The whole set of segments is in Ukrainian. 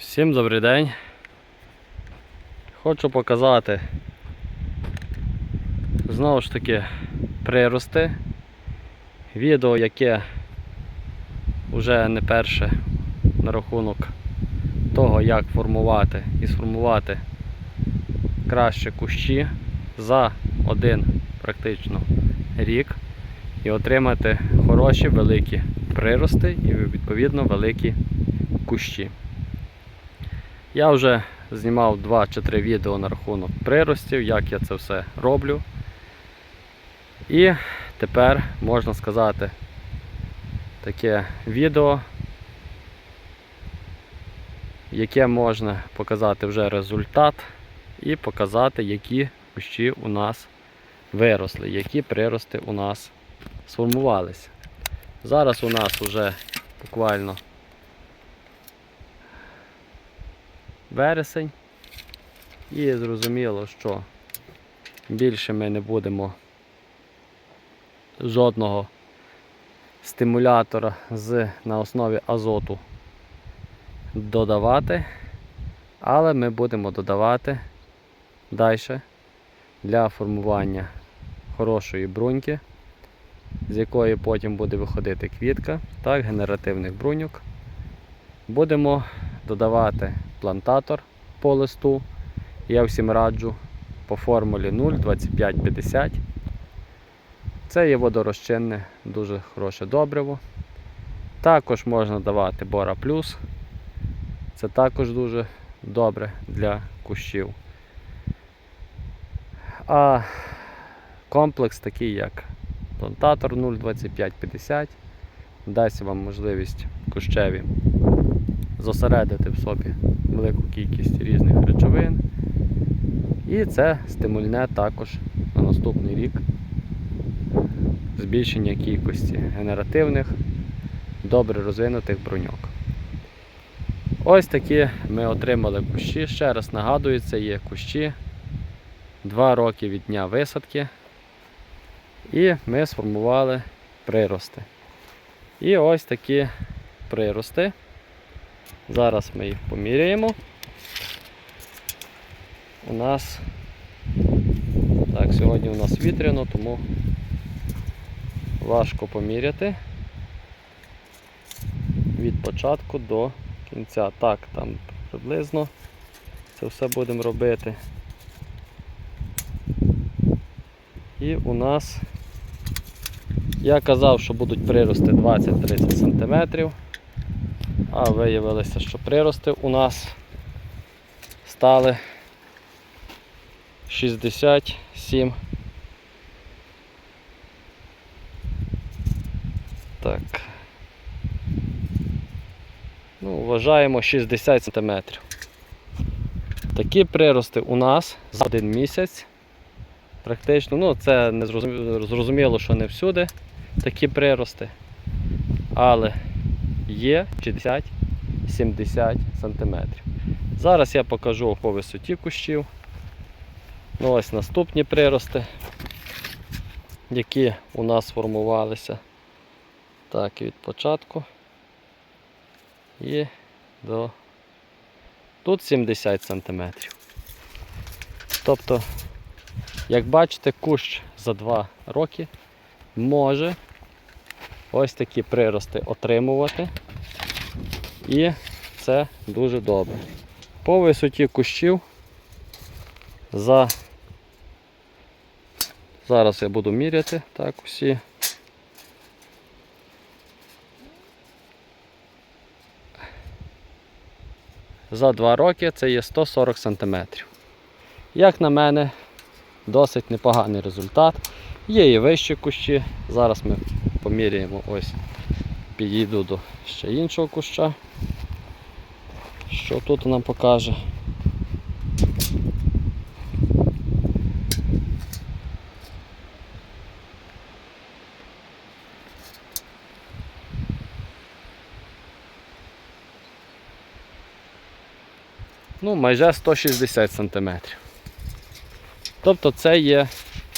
Всім добрий день. Хочу показати знову ж таки прирости. Відео, яке вже не перше на рахунок того, як формувати і сформувати краще кущі за один практично рік і отримати хороші великі прирости і відповідно великі кущі. Я вже знімав 2 чи 3 відео на рахунок приростів, як я це все роблю. І тепер можна сказати таке відео, яке можна показати вже результат і показати, які кущі у нас виросли, які прирости у нас сформувалися. Зараз у нас вже буквально вересень. І зрозуміло, що більше ми не будемо жодного стимулятора з, на основі азоту додавати, але ми будемо додавати далі для формування хорошої бруньки, з якої потім буде виходити квітка, так, генеративних бруньок. Будемо додавати плантатор по листу. Я всім раджу по формулі 0,2550. Це є водорозчинне, дуже хороше добриво. Також можна давати Бора Плюс. Це також дуже добре для кущів. А комплекс такий, як плантатор 0,2550, дасть вам можливість кущеві зосередити в собі велику кількість різних речовин. І це стимульне також на наступний рік збільшення кількості генеративних, добре розвинутих броньок. Ось такі ми отримали кущі. Ще раз нагадую, це є кущі 2 роки від дня висадки. І ми сформували прирости. І ось такі прирости. Зараз ми їх поміряємо. У нас так, сьогодні у нас вітряно, тому важко поміряти від початку до кінця. Так, там приблизно це все будемо робити. І у нас я казав, що будуть прирости 20-30 см. А виявилося, що прирости у нас стали 67. Так. Ну, вважаємо 60 см. Такі прирости у нас за один місяць. Практично, ну це не зрозуміло, що не всюди такі прирости. Але є 60-70 см. Зараз я покажу по висоті кущів. Ну Ось наступні прирости, які у нас сформувалися. Так, від початку. І до тут 70 см. Тобто, як бачите, кущ за 2 роки може ось такі прирости отримувати. І це дуже добре. По висоті кущів за зараз я буду міряти так усі. За 2 роки це є 140 см. Як на мене, досить непоганий результат. Є і вищі кущі. Зараз ми поміряємо ось, підійду до ще іншого куща. Що тут нам покаже? Ну, майже 160 см. Тобто це є,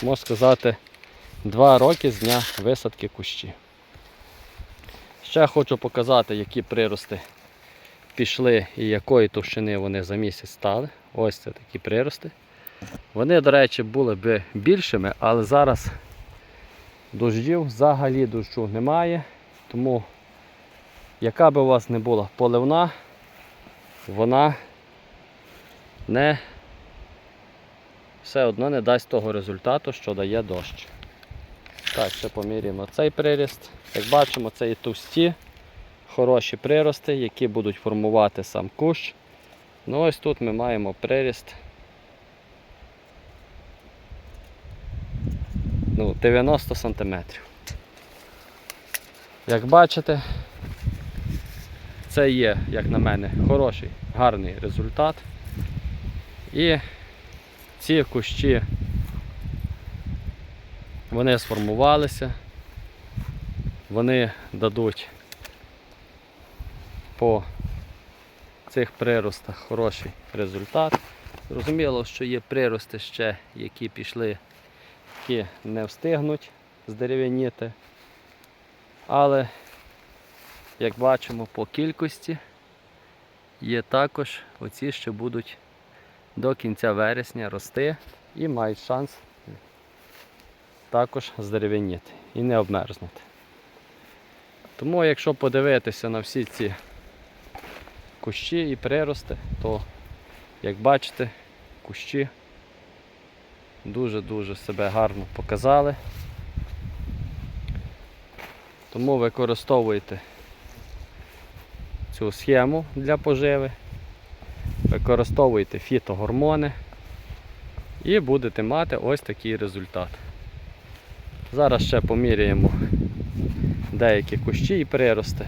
можна сказати, 2 роки з дня висадки кущі. Ще хочу показати, які прирости пішли і якої товщини вони за місяць стали. Ось це такі прирости. Вони, до речі, були б більшими, але зараз дощів, взагалі дощу немає. Тому яка би у вас не була поливна, вона не все одно не дасть того результату, що дає дощ. Так, ще поміряємо цей приріст. Як бачимо, це і товсті, хороші прирости, які будуть формувати сам кущ. Ну ось тут ми маємо приріст. Ну, 90 см. Як бачите, це є, як на мене, хороший, гарний результат. І ці кущі вони сформувалися, вони дадуть по цих приростах хороший результат. Зрозуміло, що є прирости ще, які пішли, які не встигнуть здерев'яніти. Але, як бачимо, по кількості є також оці, що будуть до кінця вересня рости і мають шанс також здерев'яніти і не обмерзнути. Тому, якщо подивитися на всі ці кущі і прирости, то, як бачите, кущі дуже-дуже себе гарно показали. Тому використовуйте цю схему для поживи, використовуйте фітогормони і будете мати ось такий результат. Зараз ще поміряємо деякі кущі і прирости.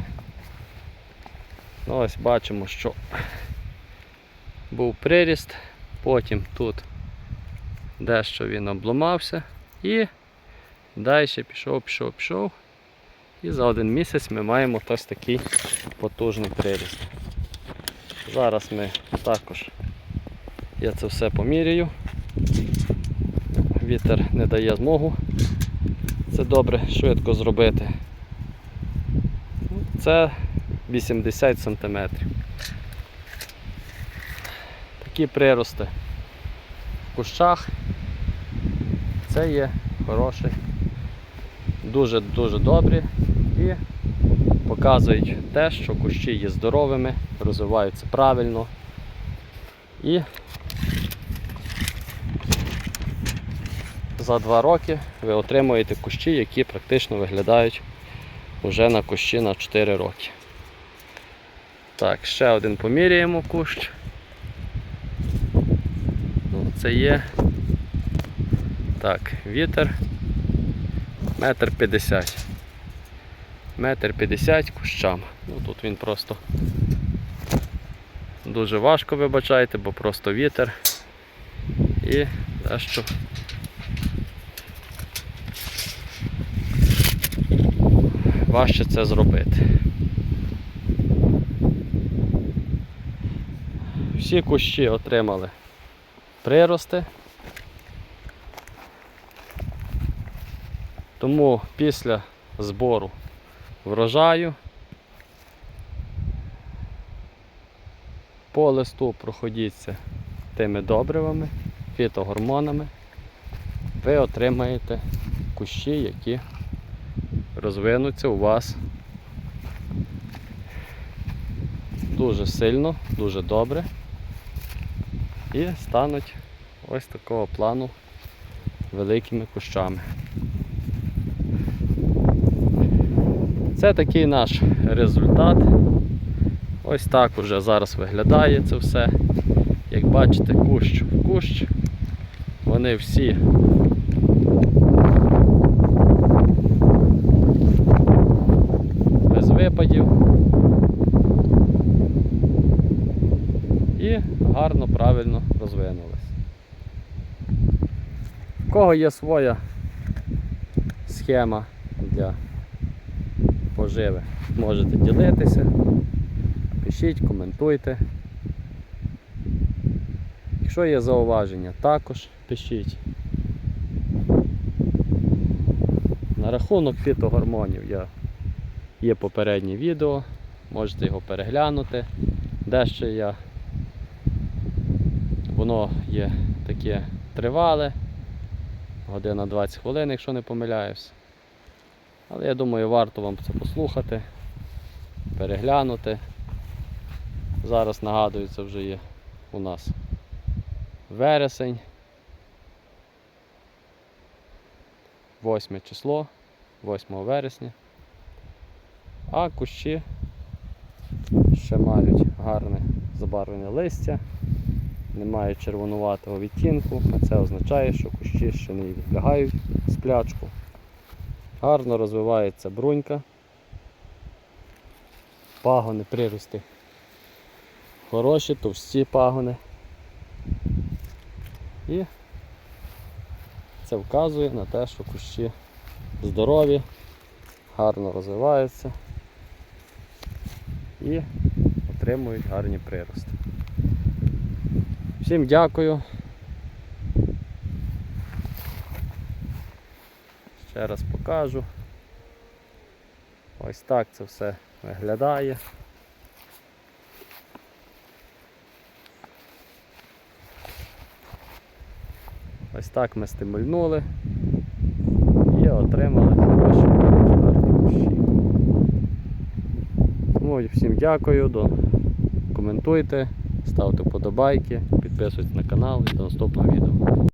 Ну, ось бачимо, що був приріст, потім тут дещо він обломався і далі пішов, пішов, пішов. І за один місяць ми маємо ось такий потужний приріст. Зараз ми також я це все поміряю. Вітер не дає змогу це добре швидко зробити. Це 80 см. Такі прирости в кущах. Це є хороший, дуже-дуже добрі і показують те, що кущі є здоровими, розвиваються правильно і за два роки ви отримуєте кущі, які практично виглядають вже на кущі на 4 роки. Так, ще один поміряємо кущ. Ну, це є так, вітер метр п'ятдесят. Метр п'ятдесят кущам. Ну тут він просто дуже важко вибачайте, бо просто вітер і дещо важче це зробити. Всі кущі отримали прирости. Тому після збору врожаю по листу проходіться тими добривами, фітогормонами, ви отримаєте кущі, які розвинуться у вас дуже сильно, дуже добре і стануть ось такого плану великими кущами. Це такий наш результат. Ось так уже зараз виглядає це все. Як бачите, кущ в кущ. Вони всі випадів. І гарно, правильно розвинулись. У кого є своя схема для поживи, можете ділитися, пишіть, коментуйте. Якщо є зауваження, також пишіть. На рахунок фітогормонів я є попереднє відео, можете його переглянути. Дещо я. Воно є таке тривале. Година 20 хвилин, якщо не помиляюсь. Але я думаю, варто вам це послухати, переглянути. Зараз нагадую, це вже є у нас вересень. 8 число, 8 вересня. А кущі ще мають гарне забарвлене листя, не мають червонуватого відтінку, а це означає, що кущі ще не відлягають сплячку. Гарно розвивається брунька, пагони, прирости. Хороші, товсті пагони. І це вказує на те, що кущі здорові, гарно розвиваються і отримують гарні прирости. Всім дякую. Ще раз покажу. Ось так це все виглядає. Ось так ми стимульнули і отримали хороші гарні кущі. Тому всім дякую, коментуйте, ставте вподобайки, підписуйтесь на канал і до наступного відео.